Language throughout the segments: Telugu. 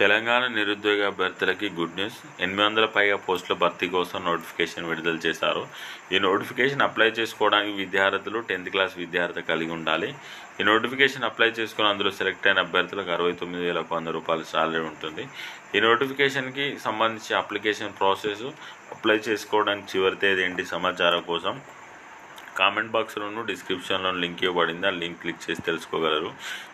తెలంగాణ నిరుద్యోగ అభ్యర్థులకి గుడ్ న్యూస్. ఎనిమిది వందల పైగా పోస్టుల భర్తీ కోసం నోటిఫికేషన్ విడుదల చేశారు. ఈ నోటిఫికేషన్ అప్లై చేసుకోవడానికి విద్యార్థులు టెన్త్ క్లాస్ విద్యార్థి కలిగి ఉండాలి. ఈ నోటిఫికేషన్ అప్లై చేసుకుని అందులో సెలెక్ట్ అయిన అభ్యర్థులకు అరవై తొమ్మిది వేల వంద రూపాయల సాలరీ ఉంటుంది. ఈ నోటిఫికేషన్కి సంబంధించి అప్లికేషన్ ప్రాసెస్ అప్లై చేసుకోవడానికి చివరి తేదీ ఏంటి సమాచారం కోసం కామెంట్ బాక్స్లోను డిస్క్రిప్షన్లో లింక్ ఇవ్వబడింది. ఆ లింక్ క్లిక్ చేసి తెలుసుకోగలరు.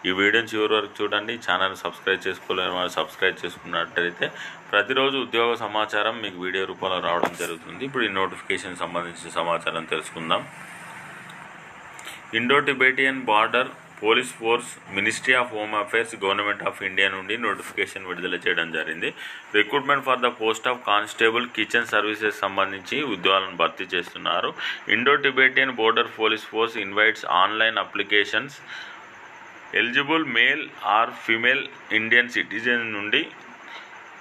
ఈ వీడియోని చివరి వరకు చూడండి. ఛానల్ సబ్స్క్రైబ్ చేసుకోలేని వాళ్ళు సబ్స్క్రైబ్ చేసుకున్నట్టయితే ప్రతిరోజు ఉద్యోగ సమాచారం మీకు వీడియో రూపంలో రావడం జరుగుతుంది. ఇప్పుడు ఈ నోటిఫికేషన్ సంబంధించిన సమాచారం తెలుసుకుందాం. Indo Tibetan border police force ministry of home affairs government of India నుండి నోటిఫికేషన్ విడుదల చేయడం జరిగింది. Recruitment for the post of constable kitchen services సంబంధించి ఉద్యోగాలను భర్తీ చేస్తున్నారు. Indo Tibetan border police force invites online applications. Eligible male or female Indian citizen నుండి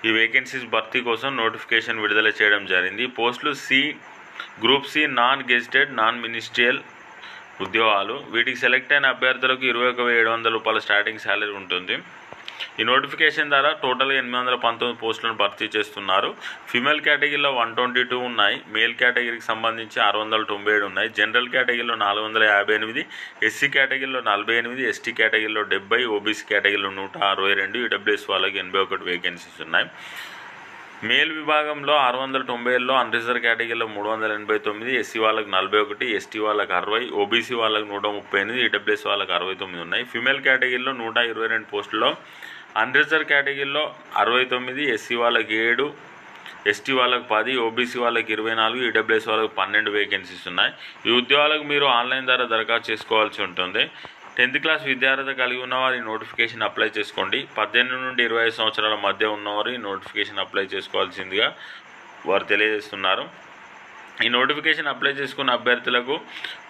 ఈ వేకెన్సీస్ భర్తీ కోసం నోటిఫికేషన్ విడుదల చేయడం జరిగింది. పోస్టులు C group C non gazetted non ministerial ఉద్యోగాలు. వీటికి సెలెక్ట్ అయిన అభ్యర్థులకు ఇరవై ఒక ఏడు వందల రూపాయల స్టార్టింగ్ శాలరీ ఉంటుంది. ఈ నోటిఫికేషన్ ద్వారా టోటల్గా ఎనిమిది వందల పంతొమ్మిది పోస్టులను భర్తీ చేస్తున్నారు. ఫిమేల్ కేటగిరీలో వన్ ట్వంటీ టూ ఉన్నాయి. మేల్ కేటగిరీకి సంబంధించి ఆరు వందల తొంభై ఏడు ఉన్నాయి. జనరల్ కేటగిరీలో నాలుగు వందల యాభై ఎనిమిది ఎస్సీ కేటగిరీలో నలభై ఎనిమిది ఎస్టీ కేటగిరీలో డెబ్బై ఓబీసీ కేటగిరీలో నూట అరవై రెండు ఈడబ్ల్యూఎస్ వాళ్ళకి ఎనభై ఒకటి వేకెన్సీస్ ఉన్నాయి. మేల్ విభాగంలో ఆరు వందల తొంభై ఏడులో అన్రిజర్వ్ కేటగిరీలో మూడు వందల ఎనభై తొమ్మిది ఎస్సీ వాళ్ళకి నలభై ఒకటి ఎస్టీ వాళ్ళకి అరవై ఓబీసీ వాళ్ళకి నూట ముప్పై ఎనిమిది ఈడబ్ల్యూఎస్ వాళ్ళకి అరవై తొమ్మిది ఉన్నాయి. ఫిమేల్ కేటగిరీలో నూట ఇరవై రెండు పోస్టుల్లో అన్రిజర్వ్ కేటగిరీలో అరవై తొమ్మిది ఎస్సీ వాళ్ళకి ఏడు ఎస్టీ వాళ్ళకి పది ఓబీసీ వాళ్ళకి ఇరవై నాలుగు ఈడబ్ల్యూఎస్ వాళ్ళకి పన్నెండు వేకెన్సీస్ ఉన్నాయి. ఈ ఉద్యోగాలకు మీరు ఆన్లైన్ ద్వారా దరఖాస్తు చేసుకోవాల్సి ఉంటుంది. టెన్త్ క్లాస్ విద్యార్థి కలిగి ఉన్నవారి నోటిఫికేషన్ అప్లై చేసుకోండి. పద్దెనిమిది నుండి ఇరవై సంవత్సరాల మధ్య ఉన్నవారు ఈ నోటిఫికేషన్ అప్లై చేసుకోవాల్సిందిగా వారు తెలియజేస్తున్నారు. ఈ నోటిఫికేషన్ అప్లై చేసుకున్న అభ్యర్థులకు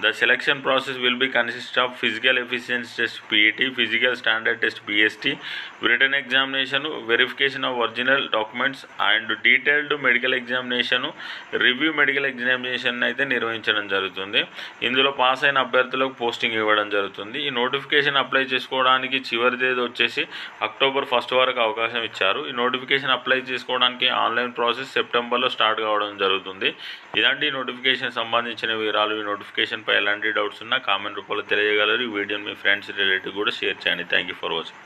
the selection process will be consist of physical efficiency test PET physical standard test PST written examination verification of original documents and detailed medical examination review medical examination అయితే నిర్వహించడం జరుగుతుంది. ఇందులో పాస్ అయిన అభ్యర్థులకు పోస్టింగ్ ఇవ్వడం జరుగుతుంది. ఈ నోటిఫికేషన్ అప్లై చేసుకోవడానికి చివరి తేదీ వచ్చేసి అక్టోబర్ ఫస్ట్ వరకు అవకాశం ఇచ్చారు. ఈ నోటిఫికేషన్ అప్లై చేసుకోవడానికి ఆన్లైన్ ప్రాసెస్ సెప్టెంబర్లో స్టార్ట్ కావడం జరుగుతుంది. ఇలాంటి నోటిఫికేషన్ సంబంధించిన వివరాలు ఈ నోటిఫికేషన్పై ఎలాంటి డౌట్స్ ఉన్నా కామెంట్ రూపంలో తెలియగలరు. ఈ వీడియోని మీ ఫ్రెండ్స్ రిలేటివ్ కూడా షేర్ చేయండి. Thank you for watching